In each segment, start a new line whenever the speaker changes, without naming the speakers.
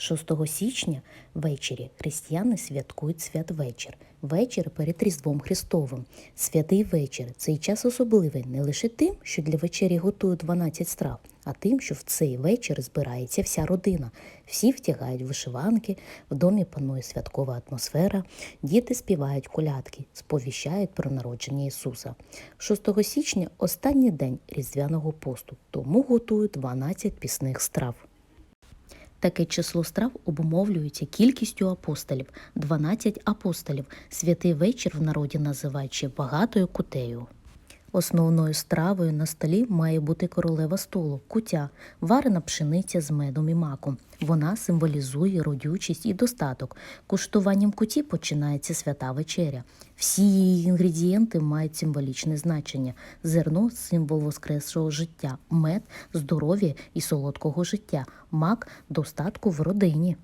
6 січня ввечері християни святкують святвечір, вечір перед Різдвом Христовим. Святий вечір цей час особливий не лише тим, що для вечері готують 12 страв, а тим, що в цей вечір збирається вся родина. Всі втягають вишиванки, в домі панує святкова атмосфера, діти співають колядки, сповіщають про народження Ісуса. 6 січня останній день Різдвяного посту, тому готують 12 пісних страв. Таке число страв обумовлюється кількістю апостолів 12 апостолів. Святий вечір в народі називаючи багатою кутею. Основною стравою на столі має бути королева столу кутя, варена пшениця з медом і маком. Вона символізує родючість і достаток. Куштуванням куті починається свята вечеря. Всі її інгредієнти мають символічне значення: зерно символ воскресшого життя, мед здоров'я і солодкого життя, мак достатку в родині.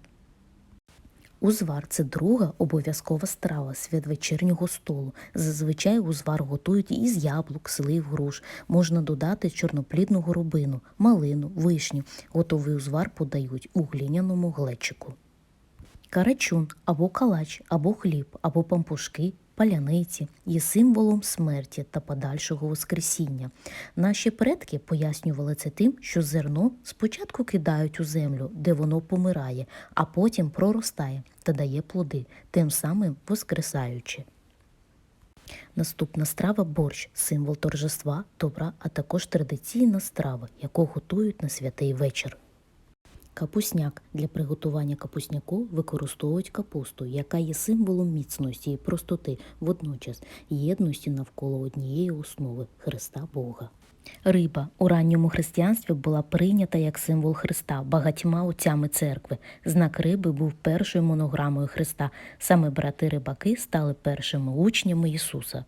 Узвар це друга обов'язкова страва святвечірнього столу. Зазвичай узвар готують із яблук, слив, груш. Можна додати чорноплідну горобину, малину, вишню. Готовий узвар подають у глиняному глечику. Карачун або калач, або хліб, або пампушки, паляниці є символом смерті та подальшого воскресіння. Наші предки пояснювали це тим, що зерно спочатку кидають у землю, де воно помирає, а потім проростає та дає плоди, тим самим воскресаючи. Наступна страва борщ символ торжества, добра, а також традиційна страва, яку готують на святий вечір. Капусняк для приготування капусняку використовують капусту, яка є символом міцності і простоти, водночас єдності навколо однієї основи Христа Бога. Риба у ранньому християнстві була прийнята як символ Христа багатьма отцями церкви. Знак риби був першою монограмою Христа. Саме брати-рибаки стали першими учнями Ісуса.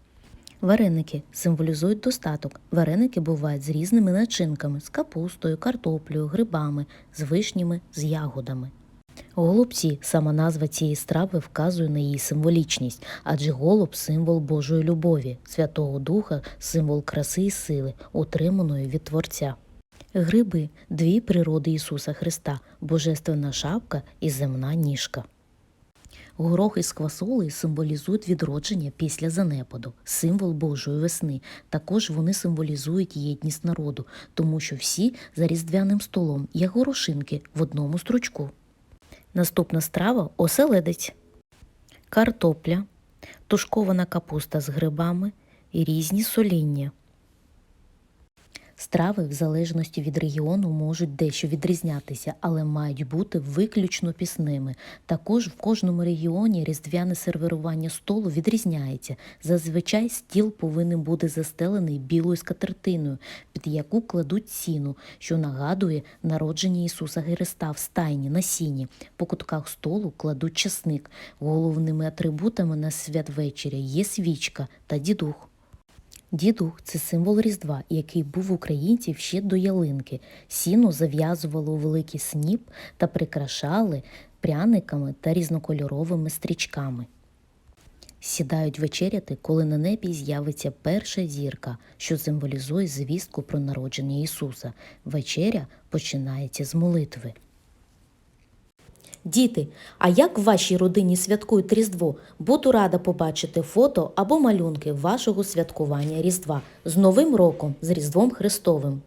Вареники символізують достаток. Вареники бувають з різними начинками: з капустою, картоплею, грибами, з вишнями, з ягодами. Голубці сама назва цієї страви вказує на її символічність, адже голуб символ Божої любові, Святого Духа, символ краси і сили, отриманої від Творця. Гриби дві природи Ісуса Христа, божественна шапка і земна ніжка. Горох із квасолею символізують відродження після занепаду, символ Божої весни. Також вони символізують єдність народу, тому що всі за різдвяним столом є горошинки в одному стручку. Наступна страва оселедець, картопля, тушкована капуста з грибами і різні соління. Страви в залежності від регіону можуть дещо відрізнятися, але мають бути виключно пісними. Також в кожному регіоні різдвяне сервірування столу відрізняється. Зазвичай стіл повинен бути застелений білою скатертиною, під яку кладуть сіну, що нагадує народження Ісуса Христа в стайні на сіні. По кутках столу кладуть часник. Головними атрибутами на святвечеря є свічка та дідух. Дідух це символ Різдва, який був українців ще до ялинки. Сіно зав'язували у великий сніп та прикрашали пряниками та різнокольоровими стрічками. Сідають вечеряти, коли на небі з'явиться перша зірка, що символізує звістку про народження Ісуса. Вечеря починається з молитви. Діти, а як в вашій родині святкують Різдво? Буду рада побачити фото або малюнки вашого святкування Різдва з Новим роком, з Різдвом Христовим.